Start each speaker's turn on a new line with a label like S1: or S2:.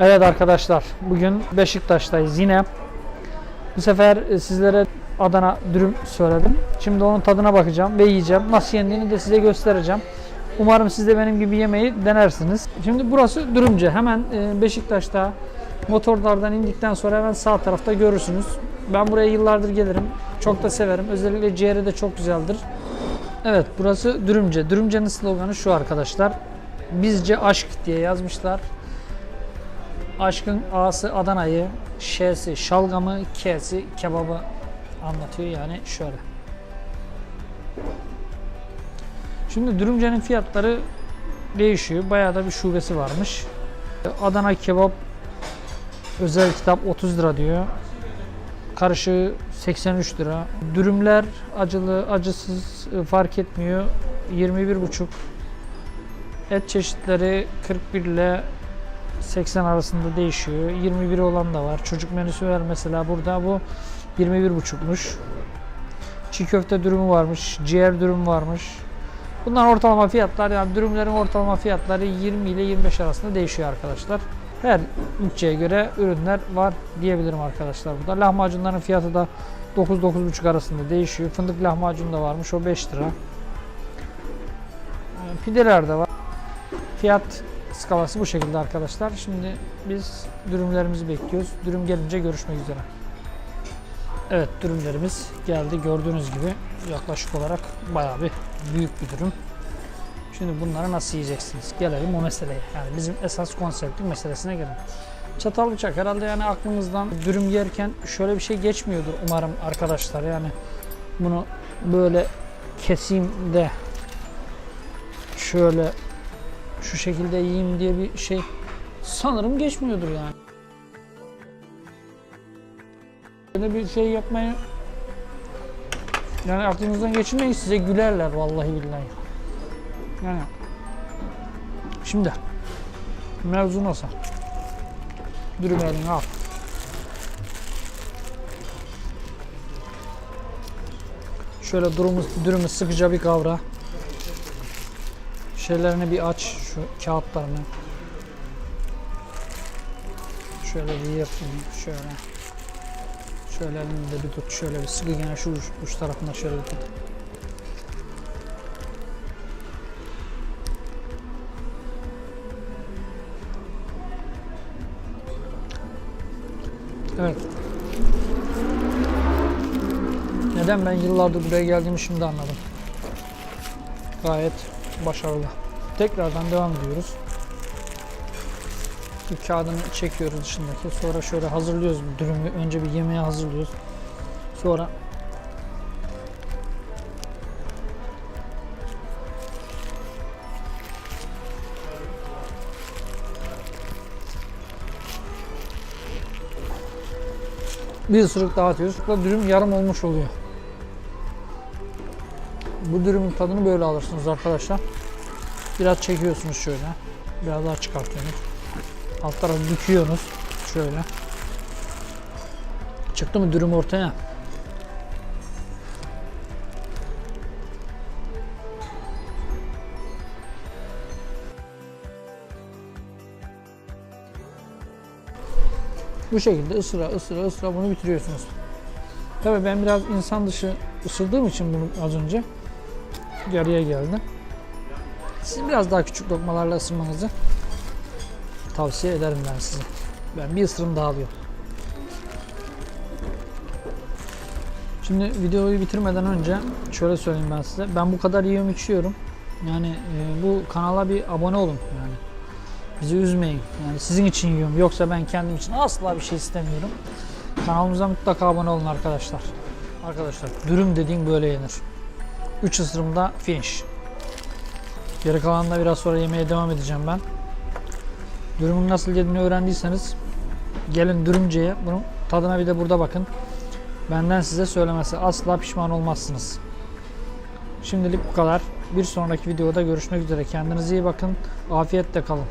S1: Evet arkadaşlar bugün Beşiktaş'tayız yine. Bu sefer e, sizlere Adana dürüm söyledim. Şimdi onun tadına bakacağım ve yiyeceğim. Nasıl yendiğini de size göstereceğim. Umarım siz de benim gibi yemeği denersiniz. Şimdi burası dürümcü. Hemen e, Beşiktaş'ta motorlardan indikten sonra hemen sağ tarafta görürsünüz. Ben buraya yıllardır gelirim. Çok da severim. Özellikle ciğeri de çok güzeldir. Evet burası Dürümce. Dürümce'nin sloganı şu arkadaşlar. Bizce aşk diye yazmışlar. Aşkın A'sı Adana'yı, Ş'si şalgamı, K'si kebabı anlatıyor yani şöyle. Şimdi dürümcenin fiyatları değişiyor. Bayağı da bir şubesi varmış. Adana kebap özel kitap 30 lira diyor. Karışığı 83 lira. Dürümler acılı, acısız e, fark etmiyor. 21,5. Et çeşitleri 41 ile 80 arasında değişiyor. 21 olan da var. Çocuk menüsü var mesela burada bu 21,5'muş. Çiğ köfte dürümü varmış, ciğer dürüm varmış. Bunlar ortalama fiyatlar yani dürümlerin ortalama fiyatları 20 ile 25 arasında değişiyor arkadaşlar. Her bütçeye göre ürünler var diyebilirim arkadaşlar burada. Lahmacunların fiyatı da 9-9,5 arasında değişiyor. Fındık lahmacun da varmış o 5 lira. Ee, Pideler de var. Fiyat skalası bu şekilde arkadaşlar. Şimdi biz dürümlerimizi bekliyoruz. Dürüm gelince görüşmek üzere. Evet dürümlerimiz geldi. Gördüğünüz gibi yaklaşık olarak bayağı bir büyük bir dürüm. Şimdi bunları nasıl yiyeceksiniz? Gelelim o meseleye. Yani bizim esas konseptin meselesine gelelim. Çatal bıçak herhalde yani aklımızdan dürüm yerken şöyle bir şey geçmiyordur umarım arkadaşlar. Yani bunu böyle keseyim de şöyle şu şekilde yiyeyim diye bir şey sanırım geçmiyordur yani. Böyle bir şey yapmayı yani aklınızdan geçirmeyin size gülerler vallahi billahi. Yani şimdi mevzu nasıl? Dürüm elini al. Şöyle durumu, dürümü sıkıca bir kavra. Şeylerini bir aç şu kağıtlarını. Şöyle bir yır şöyle. Şöyle elinde bir tut şöyle bir sıkı gene şu uç, uç tarafına şöyle bir tut. Evet. Neden ben yıllardır buraya geldiğimi şimdi anladım. Gayet başarılı. Tekrardan devam ediyoruz. Bir kağıdını çekiyoruz dışındaki. Sonra şöyle hazırlıyoruz bu dürümü. Önce bir yemeğe hazırlıyoruz. Sonra bir ısırık. Bu dürüm yarım olmuş oluyor. Bu dürümün tadını böyle alırsınız arkadaşlar. Biraz çekiyorsunuz şöyle. Biraz daha çıkartıyorsunuz. Alt tarafı büküyorsunuz. Şöyle. Çıktı mı dürüm ortaya? Bu şekilde ısıra ısıra ısıra bunu bitiriyorsunuz. Tabii ben biraz insan dışı ısırdığım için bunu az önce yarıya geldi. Siz biraz daha küçük lokmalarla ısırmanızı tavsiye ederim ben size. Ben bir ısırım daha alıyorum. Şimdi videoyu bitirmeden önce şöyle söyleyeyim ben size. Ben bu kadar yiyorum içiyorum. Yani e, bu kanala bir abone olun yani. Bizi üzmeyin. Yani sizin için yiyorum. Yoksa ben kendim için asla bir şey istemiyorum. Kanalımıza mutlaka abone olun arkadaşlar. Arkadaşlar dürüm dediğim böyle yenir. 3 ısırımda finish. Geri kalanında biraz sonra yemeye devam edeceğim ben. Dürümün nasıl yediğini öğrendiyseniz gelin dürümceye bunun tadına bir de burada bakın. Benden size söylemesi asla pişman olmazsınız. Şimdilik bu kadar. Bir sonraki videoda görüşmek üzere. Kendinize iyi bakın. Afiyetle kalın.